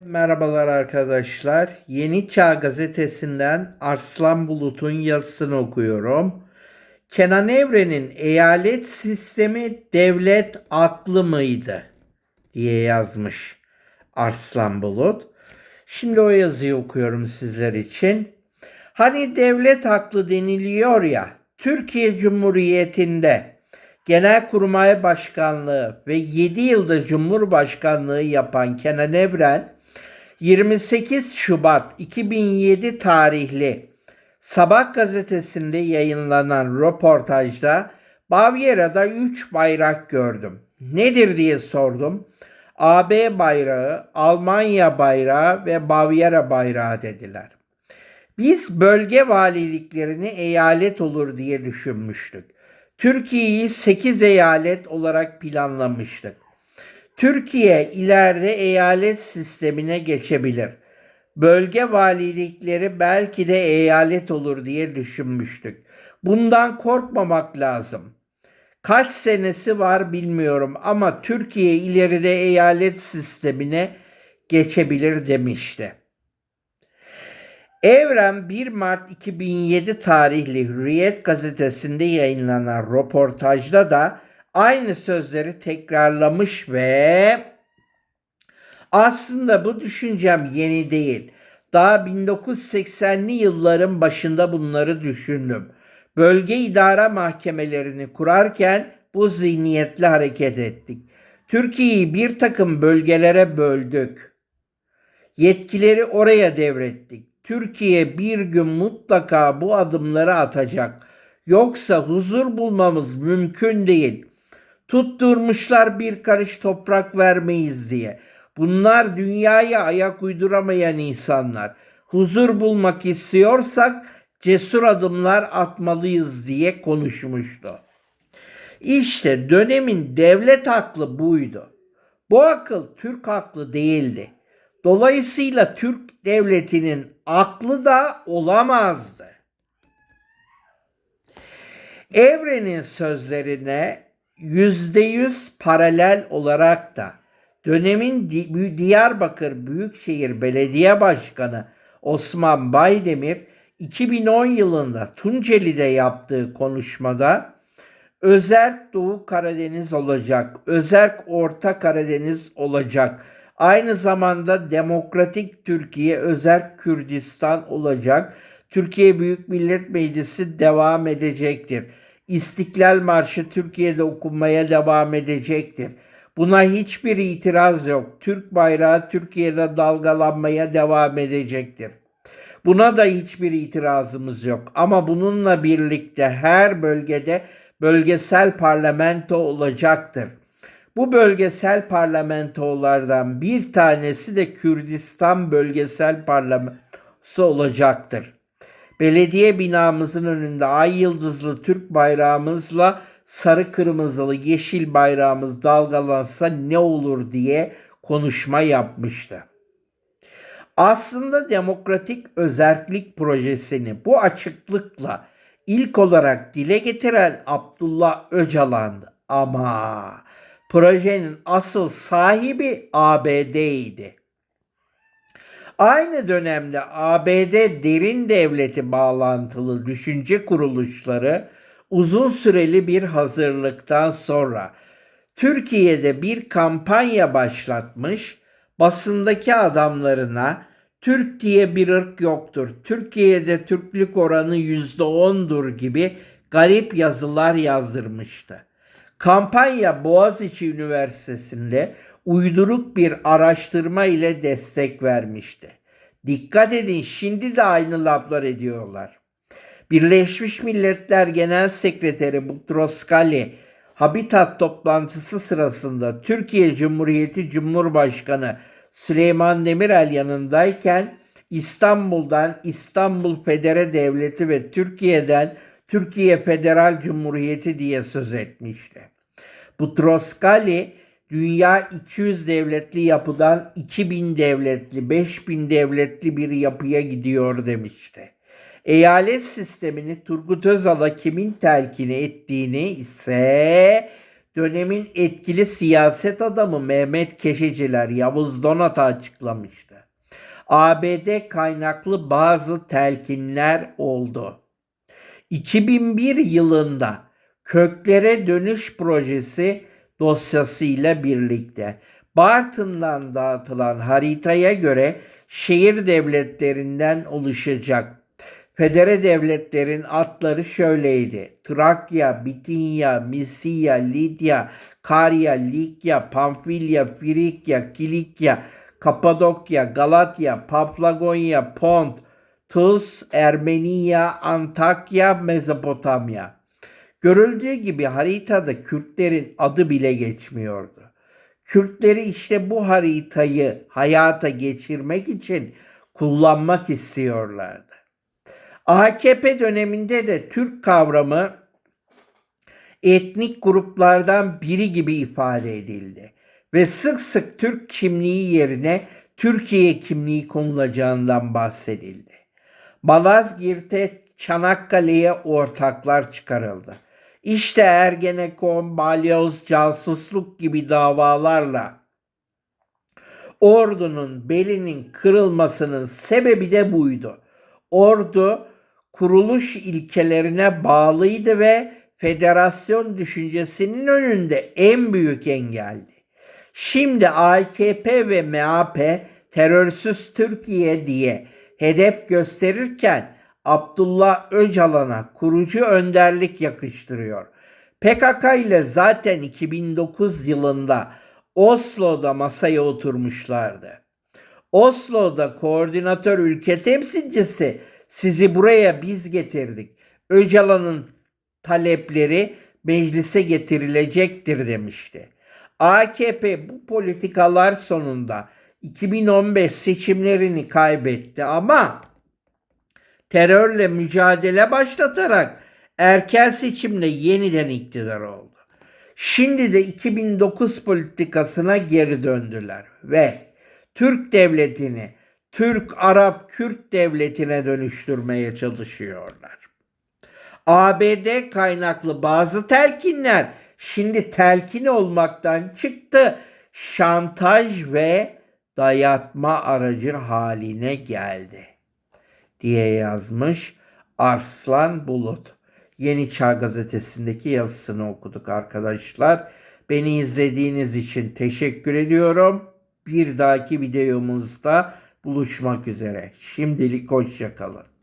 Merhabalar arkadaşlar. Yeni Çağ gazetesinden Arslan Bulut'un yazısını okuyorum. Kenan Evren'in eyalet sistemi devlet aklı mıydı diye yazmış Arslan Bulut. Şimdi o yazıyı okuyorum sizler için. Hani devlet aklı deniliyor ya, Türkiye Cumhuriyeti'nde Genelkurmay Başkanlığı ve 7 yılda Cumhurbaşkanlığı yapan Kenan Evren 28 Şubat 2007 tarihli Sabah gazetesinde yayınlanan röportajda Bavyera'da 3 bayrak gördüm. Nedir diye sordum. AB bayrağı, Almanya bayrağı ve Bavyera bayrağı dediler. Biz bölge valiliklerini eyalet olur diye düşünmüştük. Türkiye'yi 8 eyalet olarak planlamıştık. Türkiye ileride eyalet sistemine geçebilir. Bölge valilikleri belki de eyalet olur diye düşünmüştük. Bundan korkmamak lazım. Kaç senesi var bilmiyorum ama Türkiye ileride eyalet sistemine geçebilir demişti. Evren 1 Mart 2007 tarihli Hürriyet gazetesinde yayınlanan röportajda da aynı sözleri tekrarlamış ve aslında bu düşüncem yeni değil. Daha 1980'li yılların başında bunları düşündüm. Bölge idare mahkemelerini kurarken bu zihniyetle hareket ettik. Türkiye'yi bir takım bölgelere böldük. Yetkileri oraya devrettik. Türkiye bir gün mutlaka bu adımları atacak. Yoksa huzur bulmamız mümkün değil. Tutturmuşlar bir karış toprak vermeyiz diye. Bunlar dünyaya ayak uyduramayan insanlar. Huzur bulmak istiyorsak cesur adımlar atmalıyız diye konuşmuştu. İşte dönemin devlet aklı buydu. Bu akıl Türk aklı değildi. Dolayısıyla Türk devletinin aklı da olamazdı. Evrenin sözlerine yüz paralel olarak da dönemin Diyarbakır Büyükşehir Belediye Başkanı Osman Baydemir 2010 yılında Tunceli'de yaptığı konuşmada Özerk Doğu Karadeniz olacak, Özerk Orta Karadeniz olacak. Aynı zamanda Demokratik Türkiye, Özerk Kürdistan olacak. Türkiye Büyük Millet Meclisi devam edecektir. İstiklal Marşı Türkiye'de okunmaya devam edecektir. Buna hiçbir itiraz yok. Türk bayrağı Türkiye'de dalgalanmaya devam edecektir. Buna da hiçbir itirazımız yok. Ama bununla birlikte her bölgede bölgesel parlamento olacaktır. Bu bölgesel parlamentolardan bir tanesi de Kürdistan bölgesel parlamentosu olacaktır. Belediye binamızın önünde ay yıldızlı Türk bayrağımızla sarı kırmızılı yeşil bayrağımız dalgalansa ne olur diye konuşma yapmıştı. Aslında demokratik özerklik projesini bu açıklıkla ilk olarak dile getiren Abdullah Öcalan'dı. Ama projenin asıl sahibi ABD'ydi. Aynı dönemde ABD derin devleti bağlantılı düşünce kuruluşları uzun süreli bir hazırlıktan sonra Türkiye'de bir kampanya başlatmış, basındaki adamlarına Türk diye bir ırk yoktur, Türkiye'de Türklük oranı yüzde ondur gibi garip yazılar yazdırmıştı. Kampanya Boğaziçi Üniversitesi'nde uyduruk bir araştırma ile destek vermişti. Dikkat edin şimdi de aynı laflar ediyorlar. Birleşmiş Milletler Genel Sekreteri Butros Ghali Habitat toplantısı sırasında Türkiye Cumhuriyeti Cumhurbaşkanı Süleyman Demirel yanındayken İstanbul'dan İstanbul Federe Devleti ve Türkiye'den Türkiye Federal Cumhuriyeti diye söz etmişti. Butros Ghali dünya 200 devletli yapıdan 2000 devletli, 5000 devletli bir yapıya gidiyor demişti. Eyalet sistemini Turgut Özal'a kimin telkini ettiğini ise dönemin etkili siyaset adamı Mehmet Keşeciler Yavuz Donat'a açıklamıştı. ABD kaynaklı bazı telkinler oldu. 2001 yılında Köklere Dönüş Projesi dosyasıyla birlikte Bartın'dan dağıtılan haritaya göre şehir devletlerinden oluşacak. Federe devletlerin adları şöyleydi. Trakya, Bitinya, Misya, Lidya, Karya, Likya, Pamfilya, Frikya, Kilikya, Kapadokya, Galatya, Paphlagonya, Pont, Tus, Ermeniya, Antakya, Mezopotamya. Görüldüğü gibi haritada Kürtlerin adı bile geçmiyordu. Kürtleri işte bu haritayı hayata geçirmek için kullanmak istiyorlardı. AKP döneminde de Türk kavramı etnik gruplardan biri gibi ifade edildi ve sık sık Türk kimliği yerine Türkiye kimliği konulacağından bahsedildi. Malazgirt'e Çanakkale'ye ortaklar çıkarıldı. İşte Ergenekon, balyoz, casusluk gibi davalarla ordunun belinin kırılmasının sebebi de buydu. Ordu kuruluş ilkelerine bağlıydı ve federasyon düşüncesinin önünde en büyük engeldi. Şimdi AKP ve MHP terörsüz Türkiye diye hedef gösterirken Abdullah Öcalan'a kurucu önderlik yakıştırıyor. PKK ile zaten 2009 yılında Oslo'da masaya oturmuşlardı. Oslo'da koordinatör ülke temsilcisi sizi buraya biz getirdik. Öcalan'ın talepleri meclise getirilecektir demişti. AKP bu politikalar sonunda 2015 seçimlerini kaybetti ama terörle mücadele başlatarak erken seçimle yeniden iktidar oldu. Şimdi de 2009 politikasına geri döndüler ve Türk devletini Türk, Arap, Kürt devletine dönüştürmeye çalışıyorlar. ABD kaynaklı bazı telkinler şimdi telkin olmaktan çıktı. Şantaj ve dayatma aracı haline geldi diye yazmış Arslan Bulut. Yeni Çağ gazetesindeki yazısını okuduk arkadaşlar. Beni izlediğiniz için teşekkür ediyorum. Bir dahaki videomuzda buluşmak üzere. Şimdilik hoşçakalın.